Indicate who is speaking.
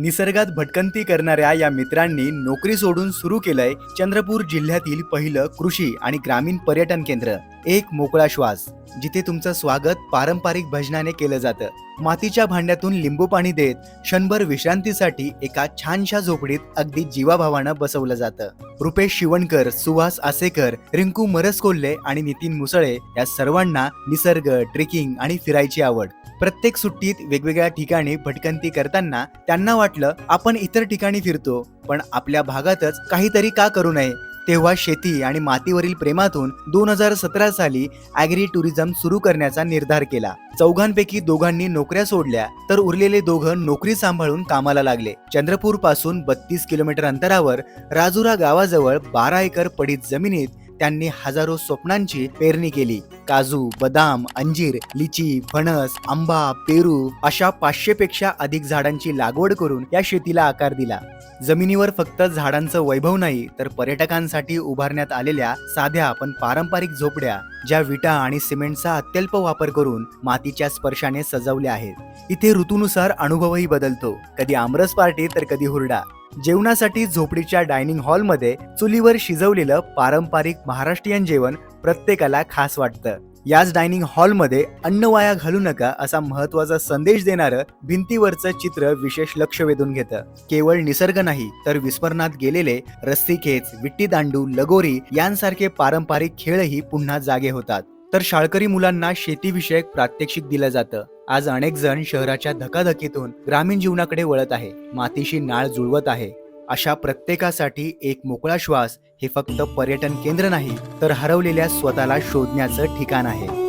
Speaker 1: निसर्गात भटकंती करणाऱ्या या मित्रांनी नोकरी सोडून सुरू केलंय चंद्रपूर जिल्ह्यातील पहिलं कृषी आणि ग्रामीण पर्यटन केंद्र. एक मोकळा श्वास जिथे तुमचं स्वागत पारंपरिक भजनाने केलं जातं. मातीच्या भांड्यातून लिंबू पाणी देत क्षणभर विश्रांतीसाठी एका छानशा झोपडीत अगदी जीवाभावानं बसवलं जातं. रुपेश शिवणकर सुहास आसेकर रिंकू मरसकोल्हे आणि नितीन मुसळे या सर्वांना निसर्ग ट्रेकिंग आणि फिरायची आवड. प्रत्येक सुट्टीत वेगवेगळ्या ठिकाणी भटकंती करताना त्यांना वाटलं आपण इतर ठिकाणी फिरतो पण आपल्या भागातच काहीतरी का करू नये तेव्हा शेती आणि मातीवरील प्रेमातून दोन हजार सतरा साली ॲग्री टुरिझम सुरू करण्याचा निर्धार केला. चौघांपैकी दोघांनी नोकऱ्या सोडल्या तर उरलेले दोघं नोकरी सांभाळून कामाला लागले. चंद्रपूरपासून बत्तीस किलोमीटर अंतरावर राजुरा गावाजवळ बारा एकर पडीत जमिनीत त्यांनी हजारो स्वप्नांची पेरणी केली. काजू बदाम अंजीर लिची फणस आंबा पेरू अशा पाचशे पेक्षा अधिक झाडांची लागवड करून या शेतीला आकार दिला. जमिनीवर फक्त झाडांचं वैभव नाही तर पर्यटकांसाठी उभारण्यात आलेल्या साध्या पण पारंपरिक झोपड्या ज्या विटा आणि सिमेंटचा अत्यल्प वापर करून मातीच्या स्पर्शाने सजवल्या आहेत. इथे ऋतूनुसार अनुभवही बदलतो. कधी आमरस पार्टी तर कधी हुरडा. जेवणासाठी झोपडीच्या डायनिंग हॉलमध्ये चुलीवर शिजवलेलं पारंपरिक महाराष्ट्रीयन जेवण प्रत्येकाला खास वाटतं. याच डायनिंग हॉलमध्ये अन्न वाया घालू नका असा महत्त्वाचा संदेश देणारं भिंतीवरचं चित्र विशेष लक्ष वेधून घेतं. केवळ निसर्ग नाही तर विस्मरणात गेलेले रस्सीखेच विट्टी दांडू लगोरी यांसारखे पारंपरिक खेळही पुन्हा जागे होतात. तर शाळकरी मुलांना शेतीविषयक प्रात्यक्षिक दिलं जातं. आज अनेक जण शहराच्या धकाधकीतून ग्रामीण जीवनाकडे वळत आहे. मातीशी नाळ जुळवत आहे. अशा प्रत्येकासाठी एक मोकळा श्वास हे फक्त पर्यटन केंद्र नाही तर हरवलेल्या स्वतःला शोधण्याचं ठिकाण आहे.